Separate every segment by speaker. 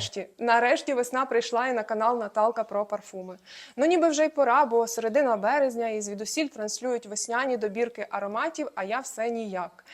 Speaker 1: Нарешті, нарешті весна прийшла і на канал Наталка про парфуми. Ну ніби вже й пора, бо середина березня і звідусіль транслюють весняні добірки ароматів, а я все ніяк.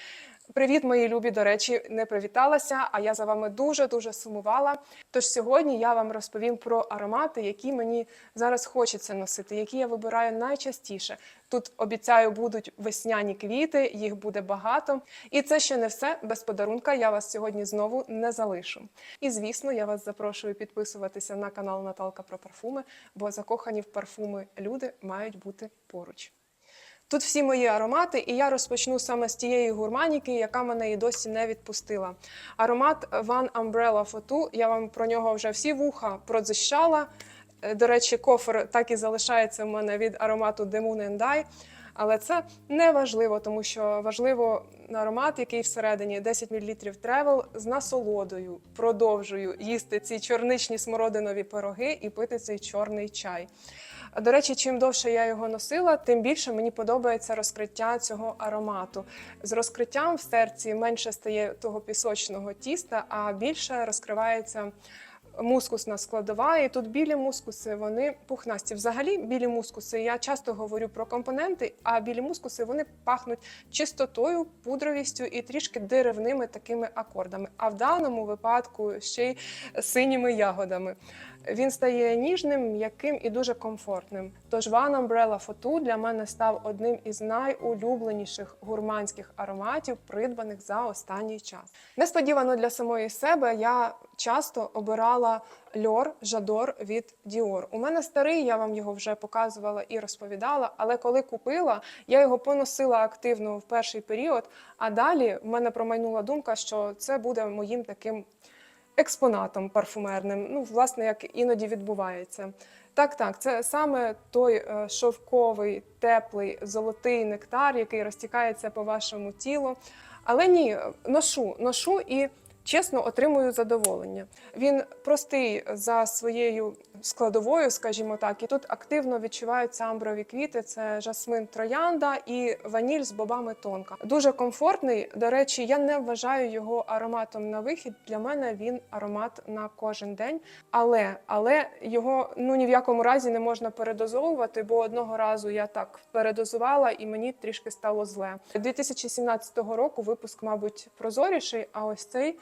Speaker 1: Привіт, мої любі. До речі, не привіталася, а я за вами дуже дуже сумувала. Тож сьогодні я вам розповім про аромати, які мені зараз хочеться носити, які я вибираю найчастіше. Тут обіцяю, будуть весняні квіти, їх буде багато. І це ще не все. Без подарунка я вас сьогодні знову не залишу. І звісно, я вас запрошую підписуватися на канал Наталка про парфуми, бо закохані в парфуми люди мають бути поруч. Тут всі мої аромати, і я розпочну саме з тієї гурманіки, яка мене і досі не відпустила. Аромат One Umbrella Photo, я вам про нього вже всі вуха продзищала. Е, До речі, кофер так і залишається в мене від аромату The Moon and I. Але це не важливо, тому що важливо аромат, який всередині 10 мл тревел з насолодою. Продовжую їсти ці чорничні смородинові пироги і пити цей чорний чай. До речі, чим довше я його носила, тим більше мені подобається розкриття цього аромату. З розкриттям в серці менше стає того пісочного тіста, а більше розкривається мускусна складова. І тут білі мускуси, вони пухнасті. Взагалі, білі мускуси, я часто говорю про компоненти, а білі мускуси вони пахнуть чистотою, пудровістю і трішки деревними такими акордами. А в даному випадку ще й синіми ягодами. Він стає ніжним, м'яким і дуже комфортним. Тож One Umbrella Photo для мене став одним із найулюбленіших гурманських ароматів, придбаних за останній час. Несподівано для самої себе я часто обирала льор Жадор від Dior. У мене старий, я вам його вже показувала і розповідала. Але коли купила, я його поносила активно в перший період. А далі в мене промайнула думка, що це буде моїм таким експонатом парфумерним. Ну, власне, як іноді відбувається. Так, так, це саме той е, шовковий, теплий, золотий нектар, який розтікається по вашому тілу. Але ні, ношу, ношу і чесно отримую задоволення. Він простий за своєю складовою, скажімо так, і тут активно відчуваються амброві квіти. Це жасмин троянда і ваніль з бобами тонка. Дуже комфортний. До речі, я не вважаю його ароматом на вихід. Для мене він аромат на кожен день. Але але його ну ні в якому разі не можна передозовувати, бо одного разу я так передозувала і мені трішки стало зле. 2017 року випуск, мабуть, прозоріший. А ось цей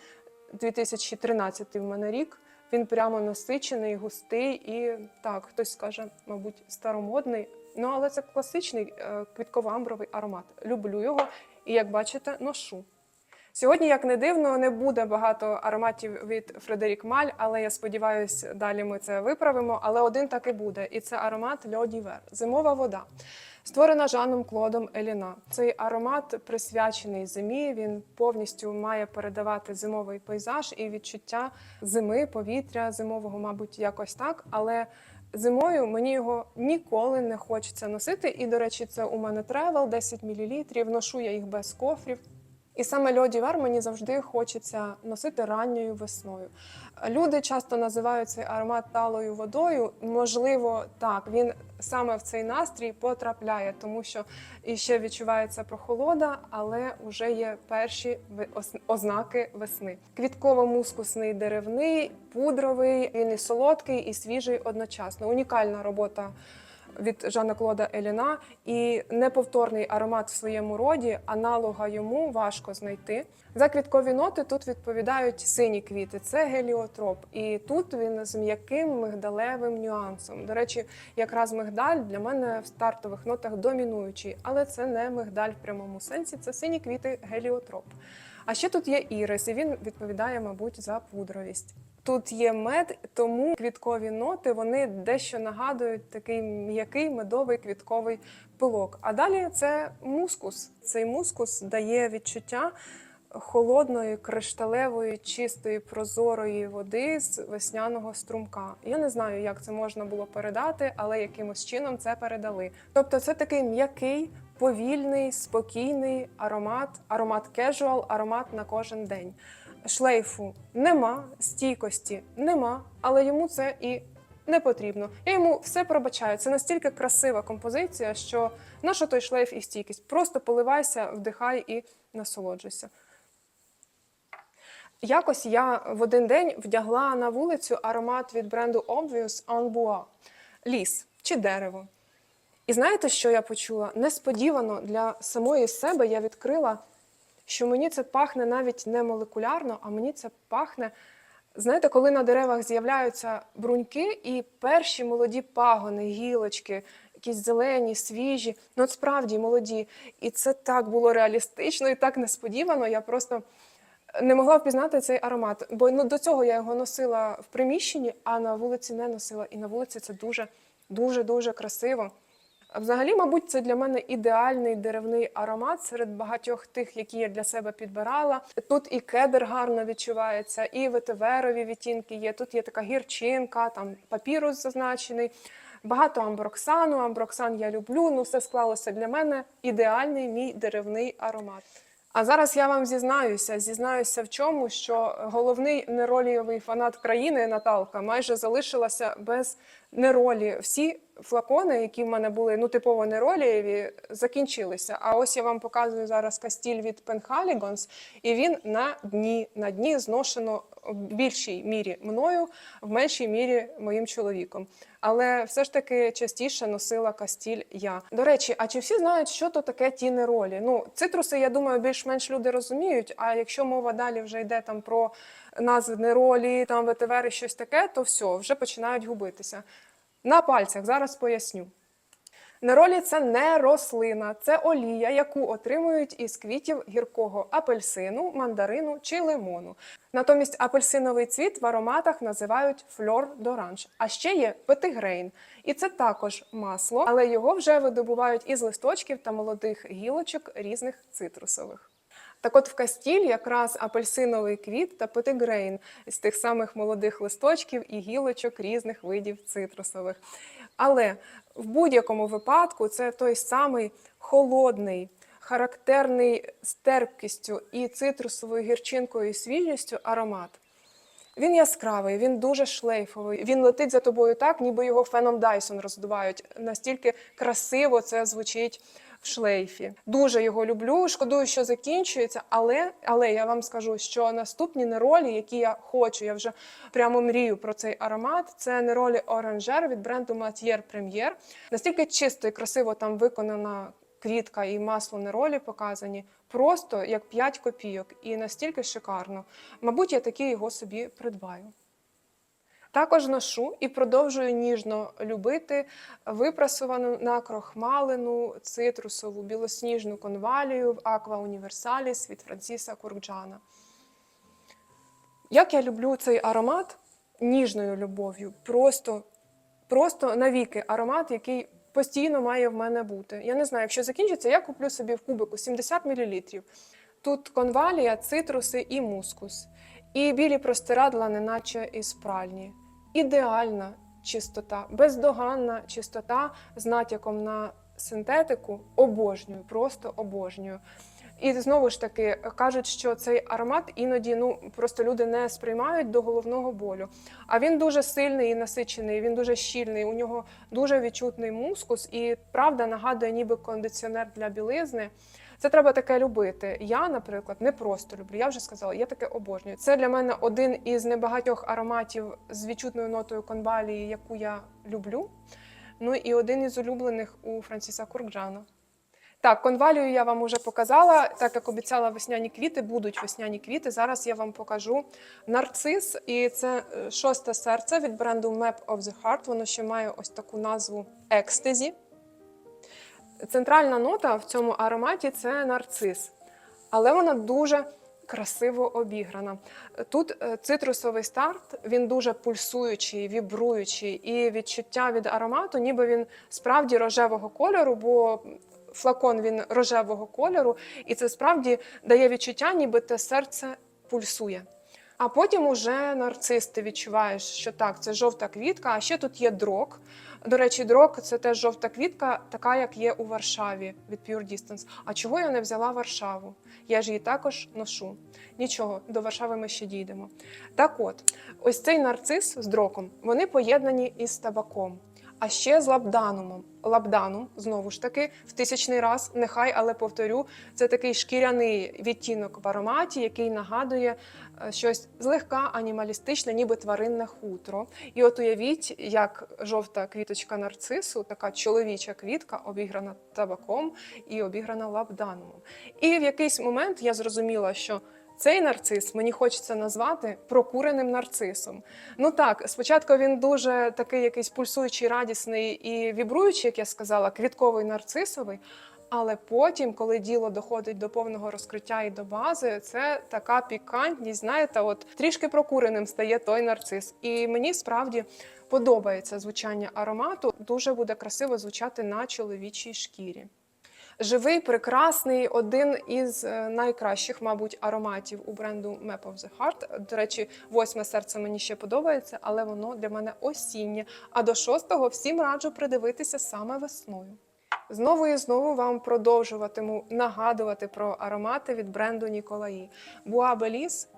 Speaker 1: 2013 в мене рік. Він прямо насичений, густий і так, хтось скаже, мабуть, старомодний. Ну але це класичний квітковамбровий квітково-амбровий аромат. Люблю його і, як бачите, ношу. Сьогодні, як не дивно, не буде багато ароматів від Фредерік Маль, але я сподіваюся, далі ми це виправимо. Але один таки буде, і це аромат Льо Дівер зимова вода. Створена Жаном Клодом Еліна. Цей аромат присвячений зимі. Він повністю має передавати зимовий пейзаж і відчуття зими, повітря зимового, мабуть, якось так. Але зимою мені його ніколи не хочеться носити. І, до речі, це у мене тревел 10 мл. Ношу я їх без кофрів. І саме льоді вер мені завжди хочеться носити ранньою весною. Люди часто називають цей аромат талою водою. Можливо, так він саме в цей настрій потрапляє, тому що і ще відчувається прохолода, але вже є перші ознаки весни. Квітково-мускусний деревний, пудровий, він і солодкий, і свіжий одночасно. Унікальна робота від Жана Клода Еліна і неповторний аромат в своєму роді, аналога йому важко знайти. За квіткові ноти тут відповідають сині квіти, це геліотроп. І тут він з м'яким мигдалевим нюансом. До речі, якраз мигдаль для мене в стартових нотах домінуючий, але це не мигдаль в прямому сенсі, це сині квіти геліотроп. А ще тут є ірис, і він відповідає, мабуть, за пудровість. Тут є мед, тому квіткові ноти вони дещо нагадують такий м'який медовий квітковий пилок. А далі це мускус. Цей мускус дає відчуття холодної, кришталевої, чистої, прозорої води з весняного струмка. Я не знаю, як це можна було передати, але якимось чином це передали. Тобто, це такий м'який. Повільний, спокійний аромат, аромат кежуал, аромат на кожен день. Шлейфу нема, стійкості нема, але йому це і не потрібно. Я йому все пробачаю. Це настільки красива композиція, що нащо той шлейф і стійкість? Просто поливайся, вдихай і насолоджуйся. Якось я в один день вдягла на вулицю аромат від бренду Obvious En Bois – ліс чи дерево. І знаєте, що я почула? Несподівано для самої себе я відкрила, що мені це пахне навіть не молекулярно, а мені це пахне. Знаєте, коли на деревах з'являються бруньки і перші молоді пагони, гілочки, якісь зелені, свіжі, ну от справді молоді. І це так було реалістично і так несподівано. Я просто не могла впізнати цей аромат. Бо ну, до цього я його носила в приміщенні, а на вулиці не носила. І на вулиці це дуже, дуже, дуже красиво. Взагалі, мабуть, це для мене ідеальний деревний аромат серед багатьох тих, які я для себе підбирала. Тут і кедр гарно відчувається, і ветиверові відтінки є. Тут є така гірчинка, там папірус зазначений. Багато амброксану. Амброксан я люблю. Ну, все склалося для мене ідеальний мій деревний аромат. А зараз я вам зізнаюся, зізнаюся в чому, що головний неролієвий фанат країни Наталка майже залишилася без неролі. Всі флакони, які в мене були ну типово неролієві, закінчилися. А ось я вам показую зараз кастіль від Penhaligons, і він на дні. На дні зношено в більшій мірі мною, в меншій мірі моїм чоловіком. Але все ж таки частіше носила кастіль я. До речі, а чи всі знають, що то таке ті неролі? Ну, цитруси, я думаю, більш-менш люди розуміють. А якщо мова далі вже йде там про назви неролі, там ветивери, щось таке, то все, вже починають губитися. На пальцях зараз поясню. Неролі це не рослина, це олія, яку отримують із квітів гіркого апельсину, мандарину чи лимону. Натомість апельсиновий цвіт в ароматах називають фльор доранж. А ще є петигрейн. І це також масло, але його вже видобувають із листочків та молодих гілочок різних цитрусових. Так от в Кастіль якраз апельсиновий квіт та петигрейн з тих самих молодих листочків і гілочок різних видів цитрусових. Але в будь-якому випадку це той самий холодний, характерний з терпкістю і цитрусовою гірчинкою і свіжістю аромат. Він яскравий, він дуже шлейфовий. Він летить за тобою так, ніби його феном Дайсон роздувають. Настільки красиво це звучить в шлейфі. Дуже його люблю. Шкодую, що закінчується, але, але я вам скажу, що наступні неролі, які я хочу, я вже прямо мрію про цей аромат. Це неролі Оранжер від бренду Premier. Настільки чисто і красиво там виконана квітка і масло неролі показані, просто як 5 копійок, і настільки шикарно. Мабуть, я такий його собі придбаю. Також ношу і продовжую ніжно любити випрасувану на крохмалину цитрусову білосніжну конвалію в Аква Універсаліс від Франсіса Куркджана. Як я люблю цей аромат ніжною любов'ю, просто, просто навіки аромат, який постійно має в мене бути. Я не знаю, якщо закінчиться, я куплю собі в кубику 70 мл. Тут конвалія, цитруси і мускус. І білі простирадла, неначе із пральні. Ідеальна чистота, бездоганна чистота з натяком на синтетику. Обожнюю, просто обожнюю. І знову ж таки кажуть, що цей аромат іноді ну просто люди не сприймають до головного болю. А він дуже сильний і насичений, він дуже щільний. У нього дуже відчутний мускус, і правда нагадує, ніби кондиціонер для білизни. Це треба таке любити. Я, наприклад, не просто люблю. Я вже сказала, я таке обожнюю. Це для мене один із небагатьох ароматів з відчутною нотою конвалії, яку я люблю. Ну і один із улюблених у Франсіса Куркджана. Так, конвалію я вам уже показала. Так як обіцяла весняні квіти, будуть весняні квіти. Зараз я вам покажу нарцис, і це е, шосте серце від бренду Map of the Heart. Воно ще має ось таку назву екстезі. Центральна нота в цьому ароматі це нарцис, але вона дуже красиво обіграна. Тут е, цитрусовий старт, він дуже пульсуючий, вібруючий, і відчуття від аромату, ніби він справді рожевого кольору, бо флакон він рожевого кольору, і це справді дає відчуття, ніби те серце пульсує. А потім уже нарцис ти відчуваєш, що так, це жовта квітка, а ще тут є дрок. До речі, дрок це теж жовта квітка, така як є у Варшаві від Pure Distance. А чого я не взяла Варшаву? Я ж її також ношу. Нічого, до Варшави ми ще дійдемо. Так от, ось цей нарцис з дроком, вони поєднані із табаком. А ще з лабданумом. Лабданум, знову ж таки, в тисячний раз, нехай, але повторю, це такий шкіряний відтінок в ароматі, який нагадує щось злегка анімалістичне, ніби тваринне хутро. І от уявіть, як жовта квіточка нарцису, така чоловіча квітка, обіграна табаком і обіграна лабданумом. І в якийсь момент я зрозуміла, що цей нарцис мені хочеться назвати прокуреним нарцисом. Ну так, спочатку він дуже такий якийсь пульсуючий, радісний і вібруючий, як я сказала, квітковий нарцисовий. Але потім, коли діло доходить до повного розкриття і до бази, це така пікантність. Знаєте, от трішки прокуреним стає той нарцис. І мені справді подобається звучання аромату. Дуже буде красиво звучати на чоловічій шкірі. Живий, прекрасний, один із е, найкращих, мабуть, ароматів у бренду Map of the Heart. До речі, восьме серце мені ще подобається, але воно для мене осіннє. А до шостого всім раджу придивитися саме весною. Знову і знову вам продовжуватиму нагадувати про аромати від бренду Ніколаї. Буабеліс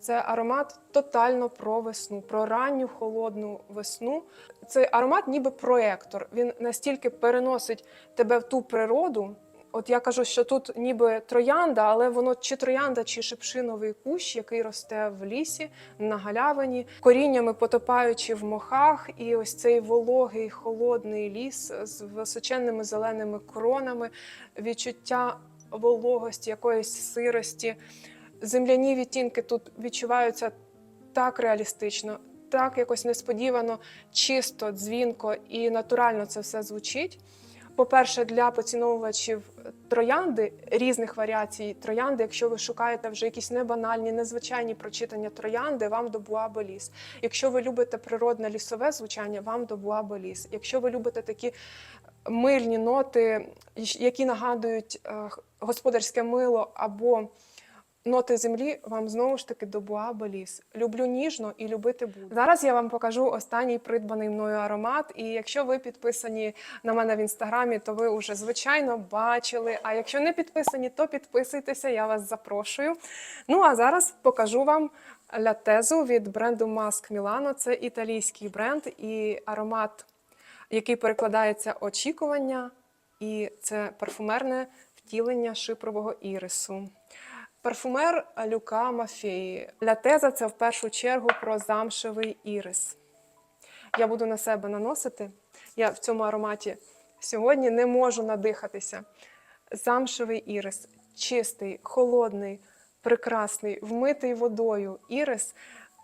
Speaker 1: це аромат тотально про весну, про ранню холодну весну. Цей аромат ніби проектор. Він настільки переносить тебе в ту природу. От я кажу, що тут ніби троянда, але воно чи троянда, чи шипшиновий кущ, який росте в лісі на галявині, коріннями потопаючи в мохах, і ось цей вологий холодний ліс з височенними зеленими кронами, відчуття вологості, якоїсь сирості. Земляні відтінки тут відчуваються так реалістично, так якось несподівано, чисто, дзвінко і натурально це все звучить. По-перше, для поціновувачів троянди різних варіацій троянди, якщо ви шукаєте вже якісь небанальні, незвичайні прочитання троянди, вам до Буаболіс. Якщо ви любите природне лісове звучання, вам до Буаболіс. Якщо ви любите такі мильні ноти, які нагадують е, господарське мило або Ноти землі вам знову ж таки до Буабеліс. Люблю ніжно і любити буду. Зараз я вам покажу останній придбаний мною аромат. І якщо ви підписані на мене в інстаграмі, то ви вже звичайно бачили. А якщо не підписані, то підписуйтеся, я вас запрошую. Ну а зараз покажу вам лятезу від бренду Маск Мілано. Це італійський бренд і аромат, який перекладається очікування, і це парфумерне втілення шипрового ірису. Парфумер Люка Мафеї. Лятеза це в першу чергу про замшевий ірис. Я буду на себе наносити. Я в цьому ароматі сьогодні не можу надихатися. Замшевий ірис, чистий, холодний, прекрасний, вмитий водою ірис.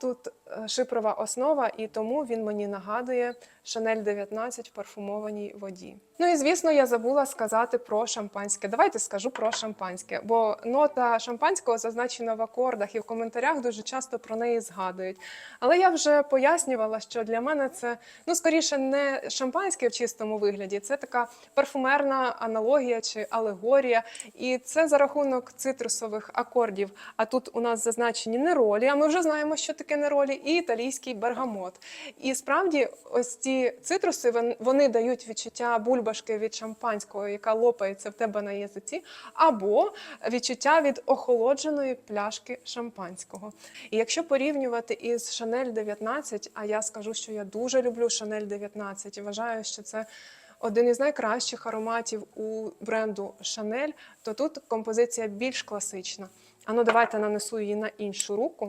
Speaker 1: Тут шипрова основа, і тому він мені нагадує Шанель 19 в парфумованій воді. Ну і звісно, я забула сказати про шампанське. Давайте скажу про шампанське, бо нота шампанського зазначена в акордах і в коментарях дуже часто про неї згадують. Але я вже пояснювала, що для мене це ну скоріше не шампанське в чистому вигляді, це така парфумерна аналогія чи алегорія. І це за рахунок цитрусових акордів. А тут у нас зазначені неролі, а ми вже знаємо, що таке неролі, і італійський бергамот. І справді, ось ці цитруси вони дають відчуття бульбашки від шампанського, яка лопається в тебе на язиці, або відчуття від охолодженої пляшки шампанського. І якщо порівнювати із Шанель 19, а я скажу, що я дуже люблю Шанель 19 і вважаю, що це. Один із найкращих ароматів у бренду Шанель, то тут композиція більш класична. Ану, давайте нанесу її на іншу руку.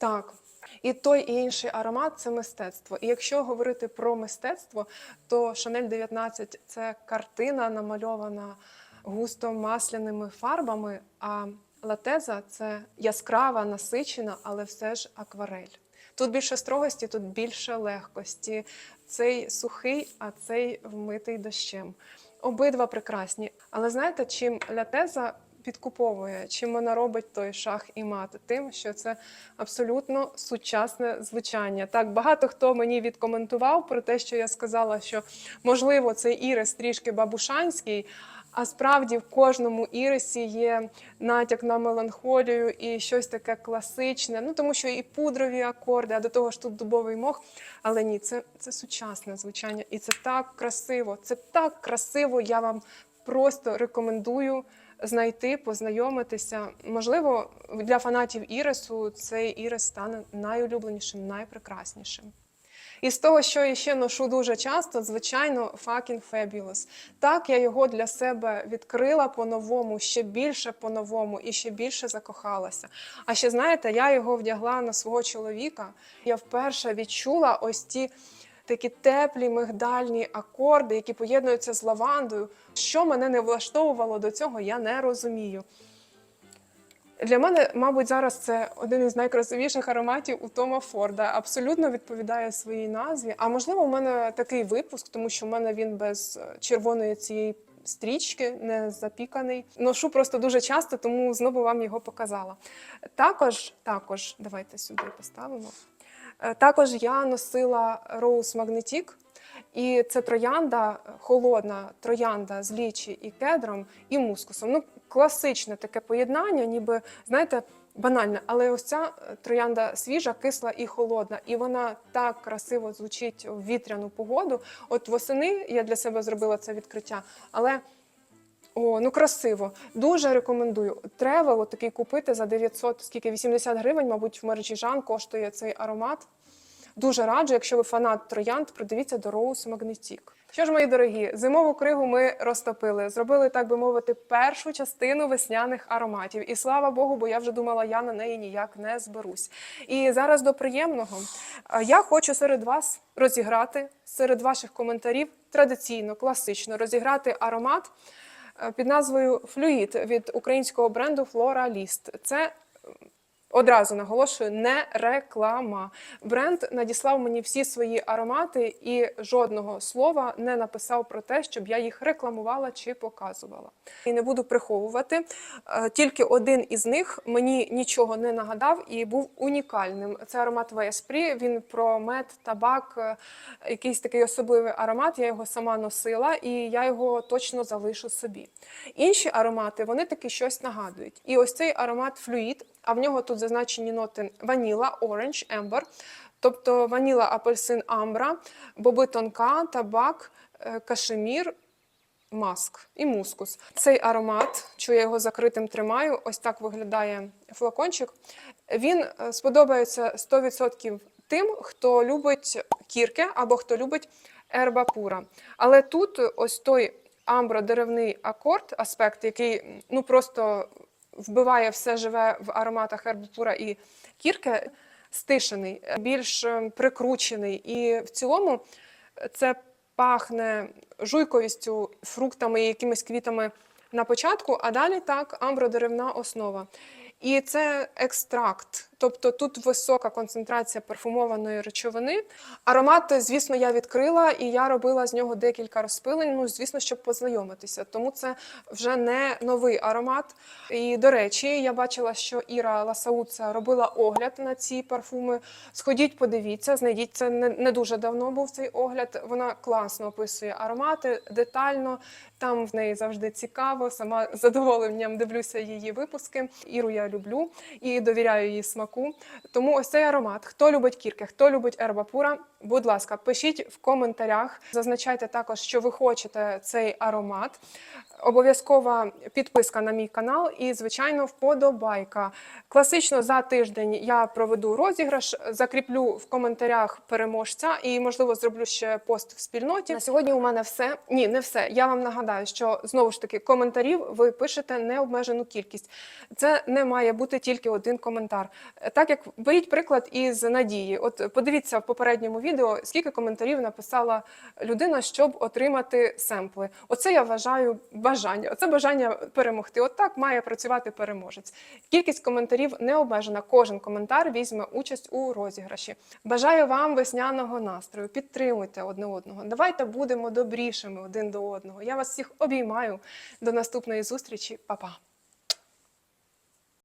Speaker 1: Так. І той і інший аромат це мистецтво. І якщо говорити про мистецтво, то Шанель 19 це картина, намальована густо масляними фарбами. А латеза це яскрава, насичена, але все ж акварель. Тут більше строгості, тут більше легкості. Цей сухий, а цей вмитий дощем. Обидва прекрасні. Але знаєте, чим лятеза підкуповує, чим вона робить той шах і мат? Тим, що це абсолютно сучасне звучання. Так, багато хто мені відкоментував про те, що я сказала, що можливо цей ірис трішки бабушанський. А справді в кожному ірисі є натяк на меланхолію і щось таке класичне. Ну тому що і пудрові акорди, а до того ж тут дубовий мох. Але ні, це, це сучасне звучання, і це так красиво. Це так красиво. Я вам просто рекомендую знайти, познайомитися. Можливо, для фанатів ірису цей ірис стане найулюбленішим, найпрекраснішим. І з того, що я ще ношу дуже часто, звичайно, fucking fabulous. Так, я його для себе відкрила по-новому, ще більше по-новому і ще більше закохалася. А ще знаєте, я його вдягла на свого чоловіка. Я вперше відчула ось ті такі теплі мигдальні акорди, які поєднуються з лавандою. Що мене не влаштовувало до цього, я не розумію. Для мене, мабуть, зараз це один із найкрасивіших ароматів у Тома Форда. Абсолютно відповідає своїй назві. А можливо, у мене такий випуск, тому що в мене він без е, червоної цієї стрічки, не запіканий. Ношу просто дуже часто, тому знову вам його показала. Також, також, давайте сюди поставимо. Е, Також я носила Rose Magnetic, і це троянда, холодна троянда з лічі і кедром, і мускусом. Ну, класичне таке поєднання, ніби, знаєте, банальне, але ось ця е, троянда свіжа, кисла і холодна, і вона так красиво звучить в вітряну погоду. От восени я для себе зробила це відкриття, але. О, ну красиво. Дуже рекомендую. Тревел такий купити за 900, скільки 80 гривень, мабуть, в мережі Жан коштує цей аромат. Дуже раджу, якщо ви фанат троянд, придивіться до Rose Magnetic. Що ж, мої дорогі, зимову кригу ми розтопили. Зробили, так би мовити, першу частину весняних ароматів. І слава Богу, бо я вже думала, я на неї ніяк не зберусь. І зараз до приємного. Я хочу серед вас розіграти, серед ваших коментарів традиційно, класично розіграти аромат під назвою Флюїд від українського бренду Floralist. Це Одразу наголошую, не реклама. Бренд надіслав мені всі свої аромати і жодного слова не написав про те, щоб я їх рекламувала чи показувала. І не буду приховувати. е, Тільки один із них мені нічого не нагадав і був унікальним. Це аромат Веспрі. Він про мед, табак, е, якийсь такий особливий аромат. Я його сама носила, і я його точно залишу собі. Інші аромати вони таки щось нагадують. І ось цей аромат флюїд, а в нього тут зазначені ноти ваніла, оранж, ембер, тобто ваніла, апельсин, амбра, боби тонка, табак, е, кашемір. Маск і мускус. Цей аромат, що я його закритим тримаю, ось так виглядає флакончик. Він е, сподобається 100% тим, хто любить кірки або хто любить ерба пура. Але тут ось той амбро-деревний акорд, аспект, який ну просто вбиває все живе в ароматах ербопура і кірки, стишений, більш е, прикручений. І в цілому це пахне жуйковістю, фруктами і якимись квітами на початку, а далі так амбродеревна основа. І це екстракт, тобто тут висока концентрація парфумованої речовини. Аромат, звісно, я відкрила і я робила з нього декілька розпилень. Ну, звісно, щоб познайомитися. Тому це вже не новий аромат. І до речі, я бачила, що Іра Ласауца робила огляд на ці парфуми. Сходіть, подивіться, знайдіть це не, дуже давно був цей огляд. Вона класно описує аромати, детально. Там в неї завжди цікаво. Сама задоволенням дивлюся її випуски. Іру я люблю і довіряю її смаку. Тому ось цей аромат. Хто любить кірки, хто любить ербапура, будь ласка, пишіть в коментарях. Зазначайте також, що ви хочете цей аромат. Обов'язкова підписка на мій канал і, звичайно, вподобайка. Класично за тиждень я проведу розіграш, закріплю в коментарях переможця і, можливо, зроблю ще пост в спільноті. На сьогодні у мене все. Ні, не все. Я вам нагадаю, що знову ж таки коментарів ви пишете необмежену кількість. Це не має бути тільки один коментар. Так як беріть приклад із надії. От подивіться в попередньому відео, скільки коментарів написала людина, щоб отримати семпли. Оце я вважаю бажання. Оце бажання перемогти. От так має працювати переможець. Кількість коментарів не обмежена. Кожен коментар візьме участь у розіграші. Бажаю вам весняного настрою. Підтримуйте одне одного. Давайте будемо добрішими один до одного. Я вас всіх обіймаю. До наступної зустрічі, Па-па!